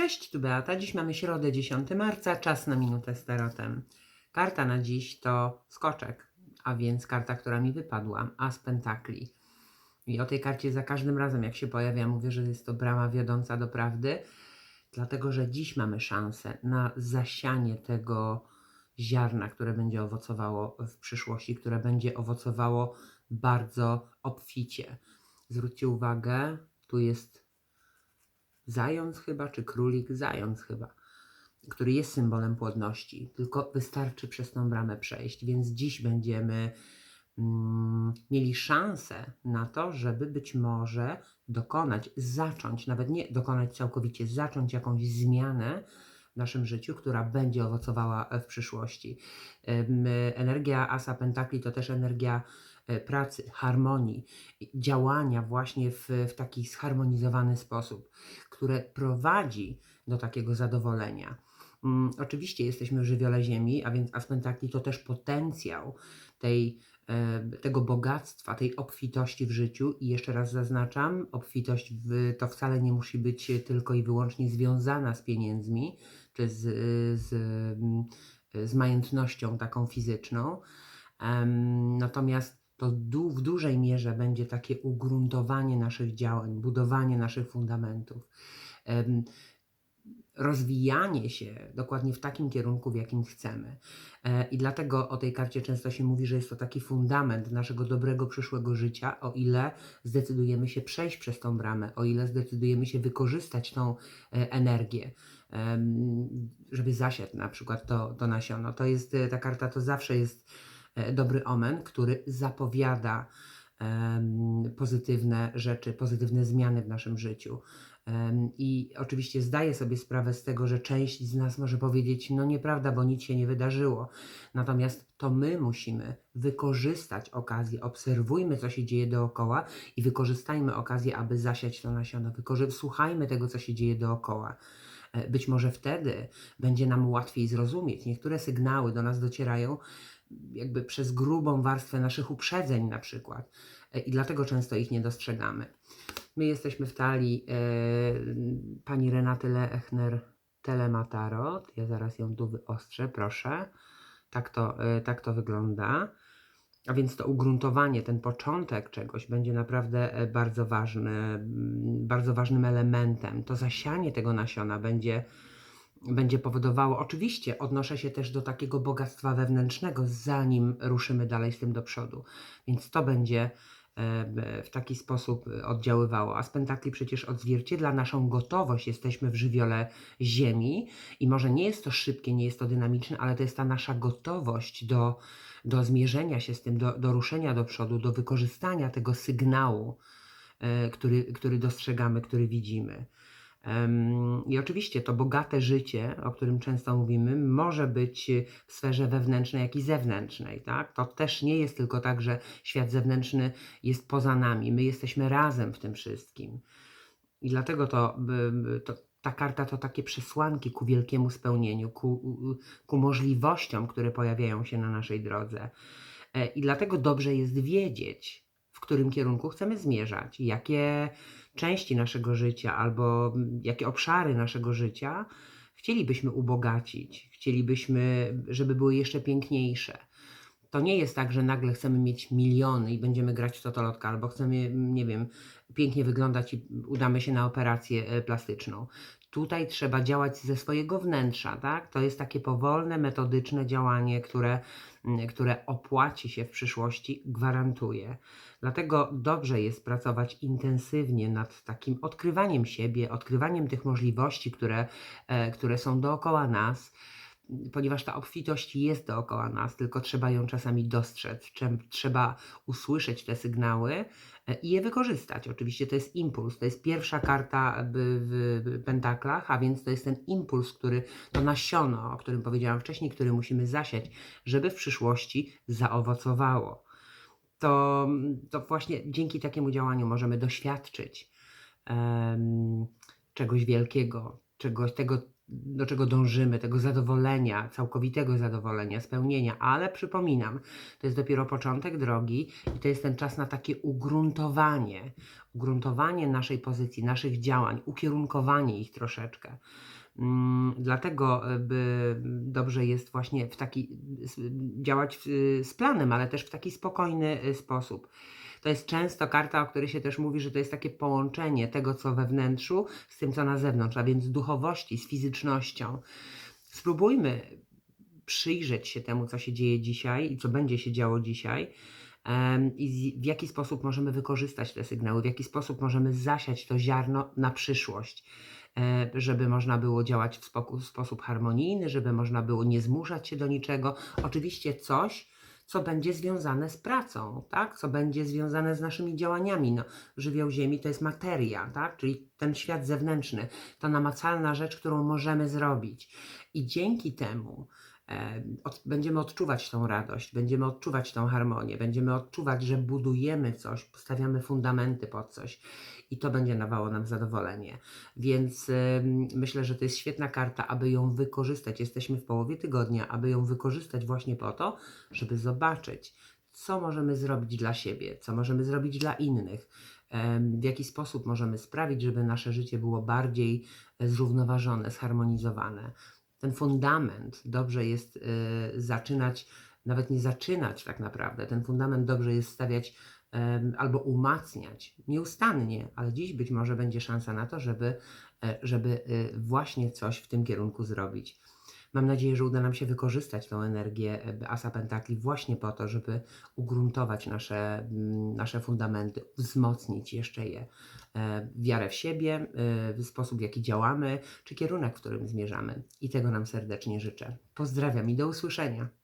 Cześć, tu Beata. Dziś mamy środę 10 marca, czas na minutę z tarotem. Karta na dziś to skoczek, a więc karta, która mi wypadła, As Pentakli. I o tej karcie za każdym razem, jak się pojawia, mówię, że jest to brama wiodąca do prawdy, dlatego że dziś mamy szansę na zasianie tego ziarna, które będzie owocowało w przyszłości, które będzie owocowało bardzo obficie. Zwróćcie uwagę, tu jest zając chyba, czy królik, zając chyba, który jest symbolem płodności, tylko wystarczy przez tą bramę przejść, więc dziś będziemy mm, mieli szansę na to, żeby być może dokonać, zacząć, nawet nie dokonać całkowicie, zacząć jakąś zmianę w naszym życiu, która będzie owocowała w przyszłości. Energia Asa Pentakli to też energia pracy, harmonii, działania właśnie w, w taki zharmonizowany sposób, które prowadzi do takiego zadowolenia. Mm, oczywiście jesteśmy w żywiole Ziemi, a więc Aspentakli to też potencjał tej, e, tego bogactwa, tej obfitości w życiu. I jeszcze raz zaznaczam, obfitość w, to wcale nie musi być tylko i wyłącznie związana z pieniędzmi, czy z, z, mm, z majątnością taką fizyczną. Em, Natomiast to du- w dużej mierze będzie takie ugruntowanie naszych działań, budowanie naszych fundamentów, rozwijanie się dokładnie w takim kierunku, w jakim chcemy. E, I dlatego o tej karcie często się mówi, że jest to taki fundament naszego dobrego przyszłego życia, o ile zdecydujemy się przejść przez tą bramę, o ile zdecydujemy się wykorzystać tą e, energię, żeby zasiać na przykład to, to nasiono. To jest, e, ta karta to zawsze jest dobry omen, który zapowiada pozytywne rzeczy, pozytywne zmiany w naszym życiu. I oczywiście zdaję sobie sprawę z tego, że część z nas może powiedzieć, no nieprawda, bo nic się nie wydarzyło. Natomiast to my musimy wykorzystać okazję, obserwujmy, co się dzieje dookoła i wykorzystajmy okazję, aby zasiać to nasiono. Wykorzy- Słuchajmy tego, co się dzieje dookoła. E, Być może wtedy będzie nam łatwiej zrozumieć. Niektóre sygnały do nas docierają jakby przez grubą warstwę naszych uprzedzeń na przykład E, i dlatego często ich nie dostrzegamy. My jesteśmy w talii e, pani Renaty Lechner Telematarot. Ja zaraz ją tu wyostrzę, proszę. Tak to, tak to wygląda. A więc to ugruntowanie, ten początek czegoś będzie naprawdę e, bardzo ważny, mm, bardzo ważnym elementem. To zasianie tego nasiona będzie, będzie powodowało, oczywiście odnoszę się też do takiego bogactwa wewnętrznego, zanim ruszymy dalej z tym do przodu. Więc to będzie e, w taki sposób oddziaływało. A z pentakli przecież odzwierciedla naszą gotowość. Jesteśmy w żywiole ziemi i może nie jest to szybkie, nie jest to dynamiczne, ale to jest ta nasza gotowość do, do zmierzenia się z tym, do, do ruszenia do przodu, do wykorzystania tego sygnału, e, który, który dostrzegamy, który widzimy. I oczywiście to bogate życie, o którym często mówimy, może być w sferze wewnętrznej, jak i zewnętrznej. Tak? To też nie jest tylko tak, że świat zewnętrzny jest poza nami. My jesteśmy razem w tym wszystkim. I dlatego to, to ta karta to takie przesłanki ku wielkiemu spełnieniu, ku, ku możliwościom, które pojawiają się na naszej drodze. E, I dlatego dobrze jest wiedzieć, w którym kierunku chcemy zmierzać, jakie części naszego życia albo jakie obszary naszego życia chcielibyśmy ubogacić, chcielibyśmy, żeby były jeszcze piękniejsze. To nie jest tak, że nagle chcemy mieć miliony i będziemy grać w totolotka, albo chcemy, nie wiem, pięknie wyglądać i udamy się na operację e, plastyczną. Tutaj trzeba działać ze swojego wnętrza, tak? To jest takie powolne, metodyczne działanie, które, które opłaci się w przyszłości, gwarantuję. Dlatego dobrze jest pracować intensywnie nad takim odkrywaniem siebie, odkrywaniem tych możliwości, które, e, które są dookoła nas, ponieważ ta obfitość jest dookoła nas, tylko trzeba ją czasami dostrzec, trzeba usłyszeć te sygnały e, i je wykorzystać. Oczywiście to jest impuls, to jest pierwsza karta w, w pentaklach, a więc to jest ten impuls, który, to nasiono, o którym powiedziałam wcześniej, który musimy zasiać, żeby w przyszłości zaowocowało to, to właśnie dzięki takiemu działaniu możemy doświadczyć em, czegoś wielkiego, czegoś tego, do czego dążymy, tego zadowolenia, całkowitego zadowolenia, spełnienia, ale przypominam, to jest dopiero początek drogi i to jest ten czas na takie ugruntowanie, ugruntowanie naszej pozycji, naszych działań, ukierunkowanie ich troszeczkę. Mm, Dlatego y, by dobrze jest właśnie w taki, działać z planem, ale też w taki spokojny y, sposób. To jest często karta, o której się też mówi, że to jest takie połączenie tego, co we wnętrzu, z tym, co na zewnątrz, a więc duchowości, z fizycznością. Spróbujmy przyjrzeć się temu, co się dzieje dzisiaj i co będzie się działo dzisiaj. I w jaki sposób możemy wykorzystać te sygnały, w jaki sposób możemy zasiać to ziarno na przyszłość, e, żeby można było działać w spoko- w sposób harmonijny, żeby można było nie zmuszać się do niczego. Oczywiście coś, co będzie związane z pracą, tak? co będzie związane z naszymi działaniami. No, żywioł Ziemi to jest materia, tak? czyli ten świat zewnętrzny, ta namacalna rzecz, którą możemy zrobić. I dzięki temu od, będziemy odczuwać tą radość, będziemy odczuwać tą harmonię, będziemy odczuwać, że budujemy coś, stawiamy fundamenty pod coś i to będzie dawało nam zadowolenie. Więc em, myślę, że to jest świetna karta, aby ją wykorzystać. Jesteśmy w połowie tygodnia, aby ją wykorzystać właśnie po to, żeby zobaczyć, co możemy zrobić dla siebie, co możemy zrobić dla innych, em, w jaki sposób możemy sprawić, żeby nasze życie było bardziej e, zrównoważone, zharmonizowane. Ten fundament dobrze jest y, zaczynać, nawet nie zaczynać tak naprawdę. Ten fundament dobrze jest stawiać albo umacniać nieustannie, ale dziś być może będzie szansa na to, żeby, e, żeby y, właśnie coś w tym kierunku zrobić. Mam nadzieję, że uda nam się wykorzystać tą energię e, Asa Pentakli właśnie po to, żeby ugruntować nasze, mm, nasze fundamenty, wzmocnić jeszcze je. E, Wiarę w siebie, e, sposób w jaki działamy, czy kierunek, w którym zmierzamy. I tego nam serdecznie życzę. Pozdrawiam i do usłyszenia.